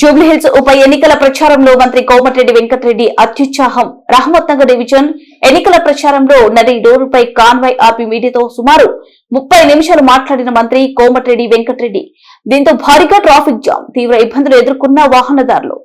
జూబ్లీహిల్స్ ఉప ఎన్నికల ప్రచారంలో మంత్రి కోమటిరెడ్డి వెంకటరెడ్డి అత్యుత్సాహం. రహమత్ నగర్ డివిజన్ ఎన్నికల ప్రచారంలో నది డోరుపై కాన్వాయ్ ఆపి మీడియాతో సుమారు ముప్పై నిమిషాలు మాట్లాడిన మంత్రి కోమటిరెడ్డి వెంకటరెడ్డి దీంతో భారీగా ట్రాఫిక్ జామ్ తీవ్ర ఇబ్బందులు ఎదుర్కొన్న వాహనదారులు.